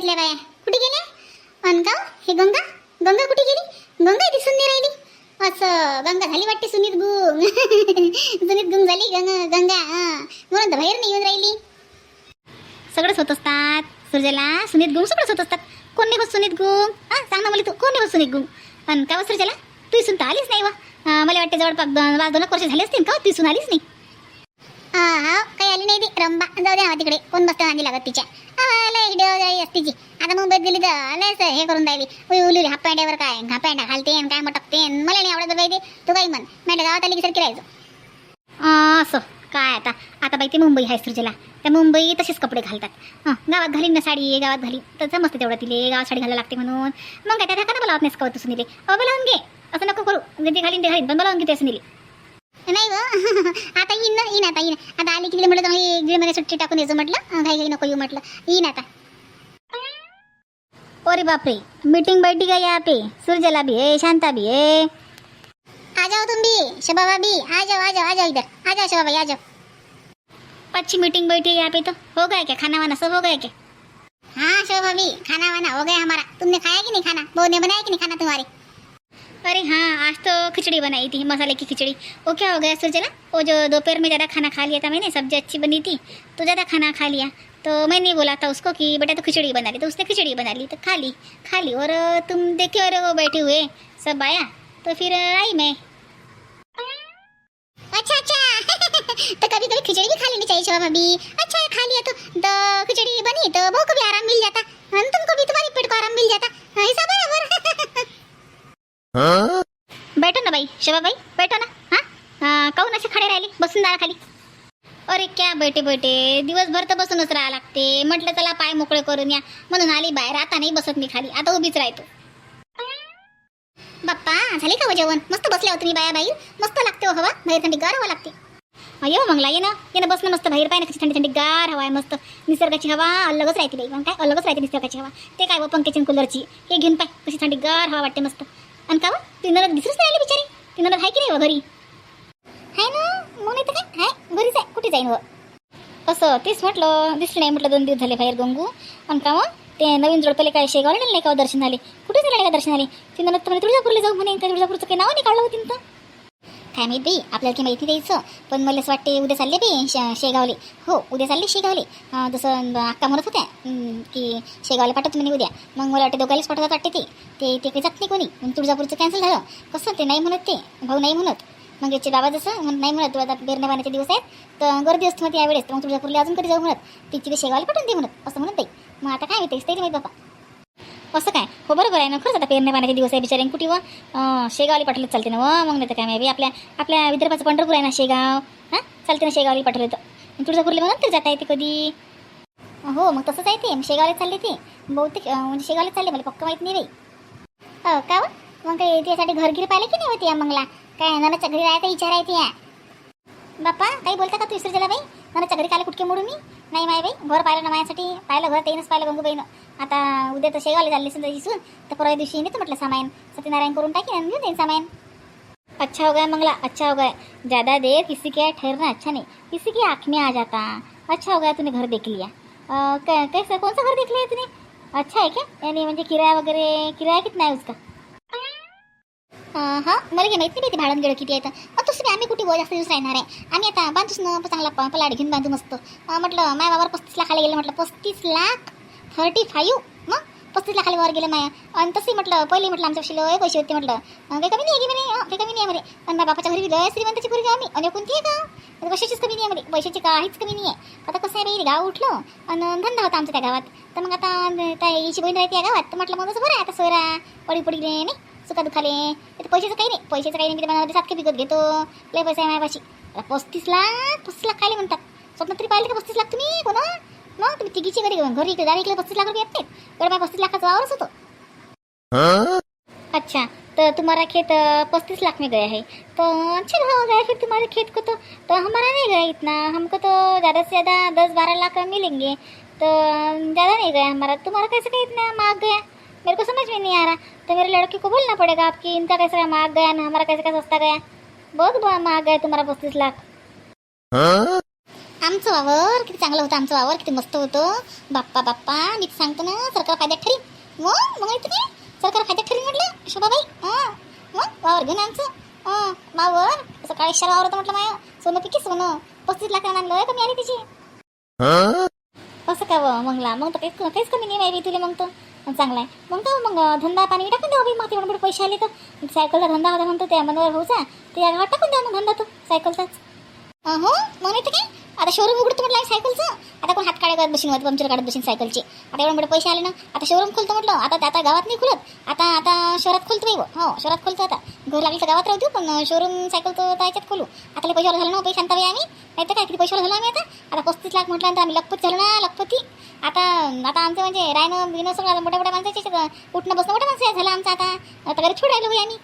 इथल्या बाया कुठे गेल्या अन हे गंगा गंगा कुठे गेली गंगा दिसून नाही राहिली असं गंगा झाली वाटते सुनीत गुंग सुनीत गुंग झाली गंगा गंगा म्हणून बाहेर नाही येऊन राहिली सगळंच होत असतात सुरजेला सुनीत गुंग सगळंच होत असतात कोण नाही होत सुनीत गुंग हा सांग ना मला तू कोण नाही होत सुनीत गुंग अन का हो सुरजेला तू इसून तर आलीच नाही वा मला वाटते जवळपास दोन पाच दोन वर्ष झाले असतील का तू इसून आलीच नाही हा आली नाही ती रंबा जाऊ द्या तिकडे कोण बसतं नांदी लागत तिच्या आला एक देव जाई आता मुंबईत गेली तर आलं हे करून राहिली उई उली हाफ पॅन्टावर काय हाफ पॅन्टा घालते काय मटकते आणि मला नाही आवडत बाई ते तू काही म्हण मॅडम गावात आली की सारखी राहायचं असं काय आता आता बाई ते मुंबई आहे सुरजेला त्या मुंबई तसेच कपडे घालतात हं, गावात घालीन ना साडी गावात घालीन तर समजते तेवढं तिले गावात साडी घालायला लागते म्हणून मग काय त्या का बोलावत नाही कवत सुनीले अहो बोलावून घे असं नको करू जे घालीन ते घालीन पण बोलावून घे ते सुनीले नाही व आता येईन ना येईन आता येईन. आता आली की म्हटलं चांगली महिने सुट्टी टाकून यायचं म्हटलं. काही काही नको येऊ म्हटलं. येईन आता. अरे बापरे. मीटिंग बैठी का यहाँ पे. सुरजला भी है शांता भी है. आ जाओ तुम भी. शबा भाभी आ जाओ आ जाओ आ जाओ इधर. आ जाओ शबा भाई आ जाओ. अच्छी मीटिंग बैठी है यहाँ पे तो. हो गया क्या? खाना वाना सब हो गया क्या? हाँ शबा भाभी खाना वाना हो गया हमारा. तुमने खाया कि नहीं खाना? बहू ने बनाया कि नहीं खाना तुम्हारे? अरे हाँ आज तो खिचड़ी बनाई थी मसाले की खिचड़ी। वो क्या हो गया सुरजना वो जो दोपहर में ज़्यादा खाना खा लिया था मैंने सब्ज़ी अच्छी बनी थी तो ज़्यादा खाना खा लिया। तो मैंने बोला था उसको कि बेटा तो खिचड़ी बना ली। तो उसने खिचड़ी बना ली तो खा ली खा ली। और तुम देखे और वो बैठे हुए सब आया। तो फिर आई मैं। अच्छा अच्छा। तो कभी कभी खिचड़ी भी खा लेनी चाहिए शोभा अच्छा खा लिया तो, तो खिचड़ी बनी तो को भी आराम मिल झाडाखाली अरे क्या बैठे बैठे दिवसभर तर बसूनच राहा लागते. म्हटलं चला पाय मोकळे करून या. म्हणून आली बाहेर आता नाही बसत मी खाली. आता उभीच राहतो. बाप्पा झाले का हो जेवण? मस्त बसल्या होते मी बाया बाई मस्त लागते हो हवा. बाहेर थंडी गार हवा लागते. अयो मंगला ये ना. ये ना बस ना मस्त. बाहेर पाय ना कशी थंडी थंडी गार हवा आहे मस्त. निसर्गाची हवा अलगच राहते बाई. मग काय? अलगच राहते निसर्गाची हवा. ते काय व पंख्याची कूलरची हे घेऊन पाय. कशी थंडी गार हवा वाटते मस्त. आणि का हो? ती नरद दिसूच नाही आली बिचारी. ती नरद आहे की नाही हो घरी? हाय ना? मग तर काय? हाय घरीच आहे. कुठे जाईन हो असं तेच म्हटलं दिसलं नाही म्हटलं दोन दिवस झाले बाहेर गंगू. आणि का मग? ते नवीन जोडपले काय शेगावला नाही का दर्शन झाले कुठे झाले का दर्शन झाले ती नंतर म्हणे तुळजापूरला जाऊ म्हणे त्या तुळजापूरचं काही नाव नाही काढलं होतं तर. काय माहीत बाई आपल्याला की माहिती द्यायचं. पण मला असं वाटते उद्या चालले बे शे- शेगावले. हो उद्या चालले शेगावले. जसं अक्का म्हणत होत्या की शेगावला पाठवतो म्हणे उद्या. मग मला वाटते दोघायलाच पाठवतात वाटते ते. ते काही जात नाही कोणी. तुळजापूरचं कॅन्सल झालं. कसं? ते नाही म्हणत ते. भाऊ नाही म्हणत. मग याचे बाबा जसं म्हण- नाही म्हणत आता बेरण्या पाण्याचे दिवस आहेत तर गर्दी असते मग यावेळेस. तर मग तुळजापूरला अजून कधी जाऊ म्हणत? तिची ते शेगावला पाठवून दे म्हणत असं म्हणत नाही. मग आता काय माहिती तरी माहिती बाबा असं काय? हो बरोबर आहे ना खरंच आता पेरण्या पाण्याचे दिवस आहे बिचारे कुठे व शेगावली पाठवलं चालते ना व मग नाही तर काय माहिती आपल्या आपल्या विदर्भाचं पंढरपूर आहे ना शेगाव हां? चालते ना शेगावली पाठवलं तर. मग तुळजापूरला म्हणून तरी जाता येते कधी? हो मग तसंच आहे ते शेगावले शेगावला चालले ते. बहुतेक म्हणजे शेगावला चालले मला पक्क माहीत नाही रे का मग काही त्यासाठी घरगिरी पाहिले की नाही होती या मंगला? काय ना घरी राहायचा विचार आहे या बाप्पा काही बोलता का तू विसर्जला बाई? नानाच्या घरी काल कुटके मोडू मी? नाही माय बाई घर पाहिलं ना माझ्यासाठी. पाहिलं घर तेनच पाहिलं गंगूबाईनं. आता उद्या तर शेगावला चालली समजा दिसून तर परवा दिवशी येते म्हटलं सामान सत्यनारायण करून टाकी आणि घेऊन देईन सामान अच्छा हो गया मंगला अच्छा हो गया. ज़्यादा देर किसी के ठहरना अच्छा नहीं किसी की आँख में आ जाता. अच्छा हो गया तूने घर देख लिया. कै- कैसा कौन सा घर देख लिया तूने? अच्छा है क्या? यानी म्हणजे किराया वगैरे किराया कितना आहे उसका? हां मला काही माहिती नाही ते भाडं गेलं किती आहे तर. मग तसं आम्ही कुठे वर जास्त दिवस राहणार आहे. आम्ही आता बांधूच ना चांगला प- पलाड घेऊन बांधू मस्त. म्हटलं माय बाबावर पस्तीस लाखाला गेलं म्हटलं पस्तीस लाख? थर्टी फाईव्ह मग पस्तीस लाखाला वर गेलं माया. आणि तसंही म्हटलं पहिले म्हटलं आमच्या लय पैसे होते म्हटलं. काही कमी नाही आहे म्हणे काही कमी नाही आहे म्हणे. आणि माझ्या बापाच्या घरी लय श्रीमंताची पोरगी आम्ही. आणि कोणती आहे का कशाचीच कमी नाही आहे म्हणे. पैशाची काहीच कमी नाही आहे. आता कसं आहे बाई गाव उठलं. आणि धंदा होता आमचा त्या गावात. तर मग आता त्या याची बहीण राहते या गावात. तर म्हटलं मग बरं आहे आता सोयरा पडी पडी नाही. चुका दुखाले तर पैशाचं काही नाही. पैशाचं काही नाही किती मला सातके विकत घेतो. लय पैसा आहे माझ्यापाशी. आता पस्तीस लाख पस्तीस लाख खायला म्हणतात? स्वप्न तरी पाहिले का पस्तीस लाख तुम्ही? कोणा? मग तुम्ही तिघीची घरी घरी इकडे दारी इकडे पस्तीस लाख रुपये येत नाही तर माझ्या पस्तीस लाखाचा वावरच होतो. अच्छा. तो तुम्हारा खेत पस्तीस लाख में गया है तो अच्छा हो गया फिर तुम्हारे खेत को तो. तो हमारा नहीं गया इतना. हमको तो ज़्यादा से ज़्यादा दस बारह लाख मिलेंगे. तो ज़्यादा नहीं गया हमारा. तुम्हारा कैसे का इतना मांग गया? मेरे को समझ में नहीं आ रहा। तो मेरे लड़के को बोलना पड़ेगा आपकी इनका कैसे का मांग गया ना हमारा कैसे का सस्ता गया? बहुत बड़ा मांग गया तुम्हारा पस्तीस लाख। आमचं वावर किती चांगलं होतं आमचं वावर किती मस्त होतं. बाप्पा बाप्पा मी सांगतो ना सरकार फायद्यात ठरी मग मग तुम्ही सरकार फायद्यात ठरी म्हटलं शोभाबाई. हां? मग वावर घेऊन आमचं. हां? वावर सकाळी शाळा वावर होतं म्हटलं माय. सोनं पिकी सोनं. पस्तीस लाख आणलं कमी आली तिची. कसं काय व मंगला? मग तर काहीच काहीच कमी नाही माहिती तुला मग तर चांगला आहे मग तो मग धंदा पाणी टाकून द्या मग तेवढे मोठे पैसे आले तर. सायकलचा धंदा होता म्हणतो त्या मनोहर भाऊचा. ते या टाकून द्या मग धंदा तो सायकलचाच. हो मग नाही तर काय? आता शोरूम उघडतो म्हटलं सायकलचं. आता हात काढे करत बसून होत पंक्चर काढत बसून सायकलचे आता एवढे मोठे पैसे आले ना आता शोरूम खोलतो म्हटलं आता आता गावात नाही खुलत. आता आता शहरात खोलतो बाई हो शहरात खोलतो आता. घर लागली तर गावात राहतो पण शोरूम सायकल तर त्याच्यात खोलू. आता लय पैशावर झालं ना पैसे आणता बाई आम्ही. नाही तर काय किती पैशावर झालो आम्ही आता? आता पस्तीस लाख म्हटल्यानंतर आम्ही लखपत झालो ना लखपती. आता आता आमचं म्हणजे रायनं बिणं सगळं मोठ्या मोठ्या माणसाचे उठणं बसणं मोठ्या माणसं झालं आमचं आता. आता घरी छोडायला बाई आम्ही.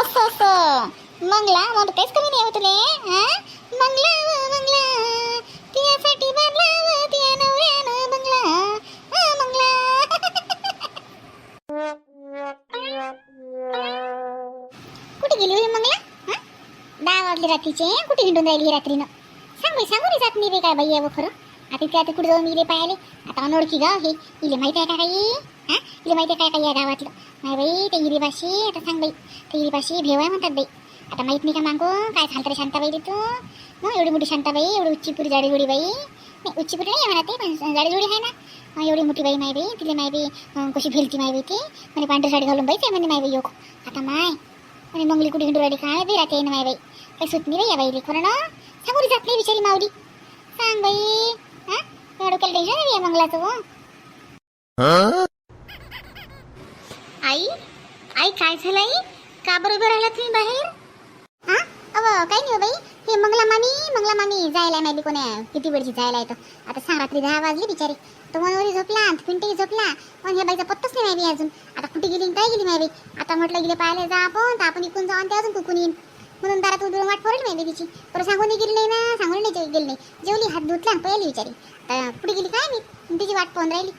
असं असं. मंगला मग काहीच कमी नाही हो तुले हा? मंगला मंगला. तियासाठी बांधला तिया नवऱ्यानं बंगला हा, मंगला कुठे गेली होई मंगला हा दहा वाजले रात्रीचे कुठे हिंडून राहिली रात्रीनं सांगू सांगू नाही जात मी रे काय बाई आहे खरं आता इथे आता कुठे जाऊन इले पाहिले आता अनोळखी गाव हे इले माहीत आहे का काही हा इले माहिती आहे काय काही या गावातलं नाही बाई ते इरीपाशी आता सांग बाई ते इरीपाशी भेव आहे म्हणतात बाई आता माहीत नाही का मागू काय झालं तरी शांताबाई रे तू मग एवढी मोठी शांताबाई एवढी उच्चीपुरी जाडी बाई. नाही उच्चीपुरी नाही म्हणा ते पण जाडी आहे ना. एवढी मोठी बाई माय बाई तिला माय बाई कशी भेलती माय बाई ती. म्हणे पांढरी साडी घालून बाई ते म्हणे माय बाई योग आता माय म्हणे मंगली कुठे हिंडू राहिली काय? बी राहते ना माय बाई. काही सुटणी बाई या बाई खरं ना? सांगू जात नाही बिचारी माऊली. सांग बाई हा? एवढं केलं टेन्शन नाही या मंगलाचं हो? आई आई काय झालं आई? का बरोबर आला राहिला तुम्ही बाहेर? हा? अव काही नाही हो बाई. हे मंगला मामी मंगला मामी जायला नाही कोणी किती वेळची जायला येतं आता सांग रात्री दहा वाजली बिचारी. तो मनोरी झोपला पिंटी झोपला. पण हे बाईचा पत्ताच नाही माहिती अजून. आता कुठे गेली काय गेली माहिती? आता म्हटलं गेले पाहायला जा आपण तर आपण इकून जाऊन ते अजून कुकून येईन. म्हणून दारात उभं वाट पडेल माहिती तिची. पर सांगून गेली नाही ना सांगून नाही गेली नाही. जेवली हात धुतला पहिली विचारी आता कुठे गेली काय मी तिची वाट पाहून राहिली.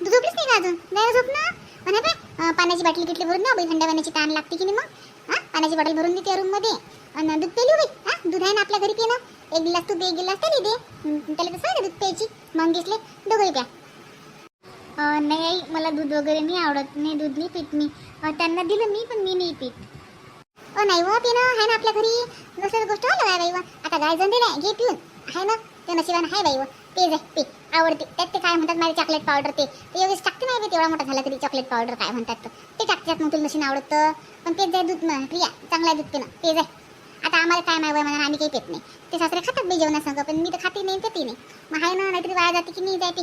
तू झोपलीच नाही का अजून? नाही झोप ना? आणि पाण्याची बाटली किटली भरून ना बाई थंड पाण्याची ताण लागते की नाही मग? हा? पाण्याची बॉटल भरून देते रूममध्ये आणि दूध पेली बाई हा? दूध आहे ना आपल्या घरी पिणं? एक गिलास तू दे एक गिलास त्याला दे. त्याला कसं आहे दूध प्यायची. मग घेतले दोघंही प्या. नाही आई मला दूध वगैरे नाही आवडत. नाही दूध नाही पित मी. त्यांना दिलं मी पण मी नाही पीत. ओ नाही व पिणं आहे ना आपल्या घरी. दुसऱ्या गोष्ट आलं काय बाई आता गाय जण दिलाय घे पिऊन. आहे ना? ते नशिबानं आहे बाई व. ते जाय पी. आवडते. त्यात ते काय म्हणतात माझे चॉकलेट पावडर ते. ते योगेश टाकते नाही बाई तेवढा मोठा झाला तरी चॉकलेट पावडर काय म्हणतात तर. ते टाकतात मग तुला नशीन आवडतं. पण पेत जाय दूध प्रिया चांगला आहे दूध पिणं. ते जाय आता आम्हाला काय माहिती म्हणा आम्ही काही पेत नाही. ते सासरे खातात बाई जेवणासंग पण मी तर खाते नाही ते नाही. मग आहे ना नाहीतरी वाया जाते की नाही जाते.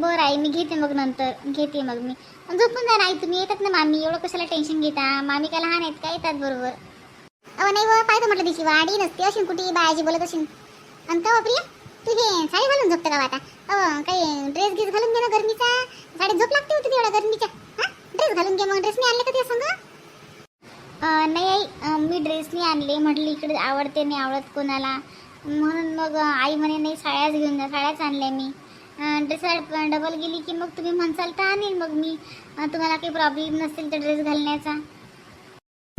बरं आई मी घेते मग नंतर. घेते मग मी. झोपून जा आई तुम्ही येतात ना मामी. एवढं कशाला टेन्शन घेता? मामी काय लहान आहेत का येतात बरोबर? अहो नाही व पाहिजे म्हटलं तिची वाडी नसते अशी कुठे? बायाजी बोलत अशी आणि का प्रिया तू हे साडी घालून झोपते का आता? अहो काही ड्रेस घेस घालून घे ना गरमीचा. साडी झोप लागते होती एवढ्या गरमीच्या. हा? ड्रेस घालून घे मग. ड्रेस मी आणले का ते सांग? नाही आई मी ड्रेस नाही आणले. म्हटलं इकडे आवडते नाही आवडत कोणाला. म्हणून मग आई म्हणे नाही साड्याच घेऊन जा. साड्याच आणल्या मी. ड्रेस डबल गेली की मग तुम्ही म्हणसाल तर आणेल मग मी. तुम्हाला काही प्रॉब्लेम नसेल तर ड्रेस घालण्याचा.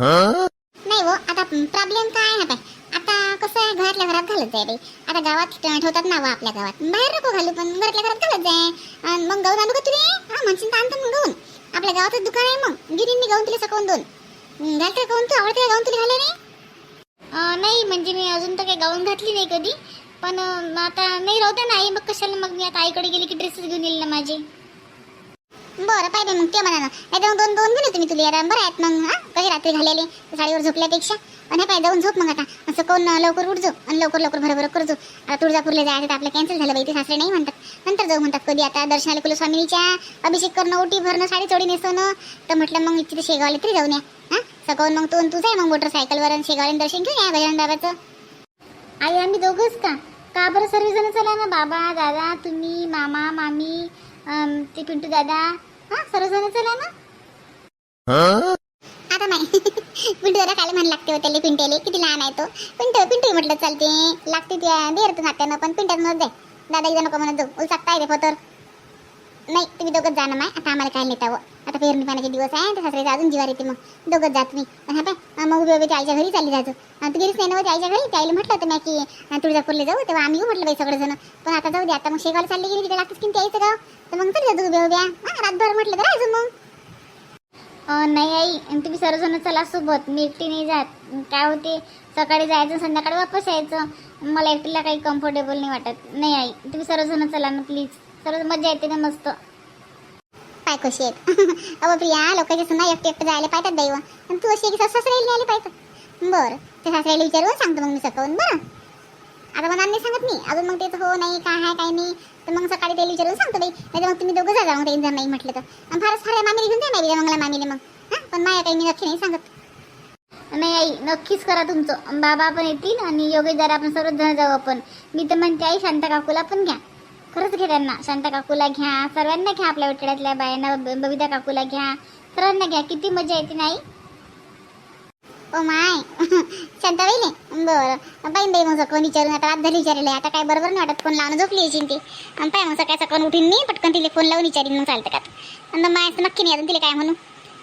नाही हो आता प्रॉब्लेम काय आहे काय आता कसं आहे घरातल्या घरात घालत जाय रे आता गावात ठेवतात ना वा आपल्या गावात. बाहेर नको घालू पण घरातल्या घरात घालत जाय. मग गाऊन आणू का तुले? हा म्हणशील तर आणतो मग गाऊन आपल्या गावातच दुकान आहे मग. गिरींनी गाऊन तुला सकावून दोन. हं, घालते गाऊन तू आवडते का गाऊन तुला घालाय नाही नाही म्हणजे मी अजून तर काही गाऊन घातली नाही कधी. पण आता नाही राहू द्या आई मग कशाला मग मी आता आईकडे गेली की ड्रेसेस घेऊन येईल ना माझे? बरं पाहिजे मग ते म्हणा नाही तर दोन दोन घेऊन तुम्ही तुला यार बरं आहेत मग हा? कशी रात्री घालेले साडीवर झोपल्यापेक्षा. आणि पाहिजे जाऊन झोप मग आता. असं कोण लवकर उठजो आणि लवकर लवकर भरभर करजो. आता तुळजापूरला जायचं तर आपलं कॅन्सल झालं बाई ते सासरे नाही म्हणतात. नंतर जाऊ म्हणतात कधी आता. दर्शनाला कुलस्वामिनीच्या अभिषेक करणं ओटी भरणं साडी चोडी नेसवणं. तर म्हटलं मग इथे शेगावला तरी जाऊन या. हा? सकाळून मग तू तुझं आहे मग मोटरसायकलवर आणि शेगावला दर्शन घेऊन या गजानन बाबाचं आई आम्ही दोघंच का? का बरं सर्वजण चला ना? बाबा दादा तुम्ही मामा मामी ते पिंटू दादा हा सर्वजण चला ना? आता नाही. पिंटू दादा काय म्हण लागते हो त्याला किती लहान आहे तो. पिंटू पिंटू म्हटलं चालते. लागते त्या देर तर नात्यानं पण पिंट्यात जाय. दादा एकदा नको म्हणत जाऊ. उलसाकता आहे रे पतर नाही तुम्ही दोघंच जा ना माय. आता आम्हाला काय नेतावं? आता पेरणी पाण्याचे दिवस आहे तर सासरे अजून जीवार येते मग. दोघंच जात मी पण हा पाय मग उभी उभी आईच्या घरी चालली जायचं तू गेलीच नाही ना होती आईच्या घरी? त्याला म्हटलं होतं मी की तुळजापूरला जाऊ. तेव्हा आम्ही म्हटलं बाई सगळेजण. पण आता जाऊ दे आता मग शेगावला चालली गेली तिथे लागतेच की यायचं गाव? तर मग चल जातो उभ्या उभ्या. हा, रातभर म्हटलं तर अजून मग. नाही आई तुम्ही सर्वजण चला सोबत. मी एकटी नाही जात. काय होते? सकाळी जायचं संध्याकाळी वापस यायचं. मला एकटीला काही कम्फर्टेबल नाही वाटत. नाही आई तुम्ही सर्वजण चला ना प्लीज सर्व मजा येते ना मस्त. काय कशी आहेत? अहो प्रिया लोकांच्या सुना एकटे एकटे जायला पाहतात दैव. आणि तू अशी ससऱ्याला यायला सासऱ्याला न्यायला पाहिजे बरं ते सासऱ्याला विचारून सांगतो मग मी सकाळून बरं? आता मला नाही सांगत मी अजून मग ते हो नाही काय आहे काय नाही. तर मग सकाळी त्याला विचारून सांगतो बाई. नाही मग तुम्ही दोघं जा मग ते जर नाही म्हटलं तर. आणि फारच फार मामीला घेऊन जा नाही मंगला मामीने मग. हां? पण माझ्या काही मी नक्की नाही सांगत. नाही आई नक्कीच करा तुमचं. बाबा पण येतील आणि योगेश दादा आपण सर्वच जण जाऊ आपण. मी तर म्हणते आई शांता काकूला पण घ्या. खरंच घ्या त्यांना. शांता काकूला घ्या. सर्वांना घ्या आपल्या विठळ्यातल्या बायांना. बबिता काकूला घ्या. सर्वांना घ्या. किती मजा येते नाही? Oh my. शांताबाईले. बरं. बाईन बाई मग सकाळून विचारून. आता रात झाली विचारले आता काय बरोबर नाही वाटत फोन लावून झोपली येशील ती. आणि पाय मग सकाळी सकाळून उठीन मी. पटकन तिला फोन लावून विचारीन मग चालतं का? आणि मग माय नक्की नाही अजून तिला काय म्हणू.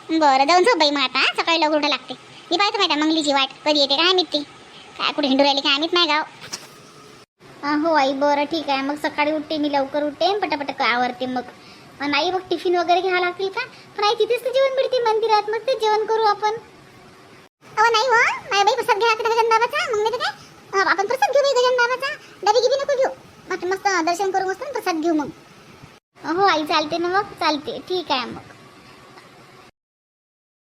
बरं. जाऊन झोप बाई मग आता सकाळी लवकर उठा लागते. मी पाहतो माहिती मंगलीची वाट. कधी येते? काय माहिती? काय कुठे हिंडू राहिली? काय माहीत? नाही गाव. हो आई बरं ठीक आहे. मग सकाळी उठते मी लवकर उठते आणि पटापट आवरते मग. नाही आई मग टिफिन वगैरे घ्यावं लागतील का? पण आई तिथेच तर जेवण मिळते मंदिरात. मग ते जेवण करू आपण. अहो नाही हो. नाही बाई प्रसाद घ्या आता गजान बाबाचा मग नाही काय आपण प्रसाद घेऊ बाई गजान बाबाचा डबी गिबी नको घेऊ. मस्त मस्त दर्शन करू मस्त प्रसाद घेऊ मग. हो आई चालते ना मग? चालते. ठीक आहे मग.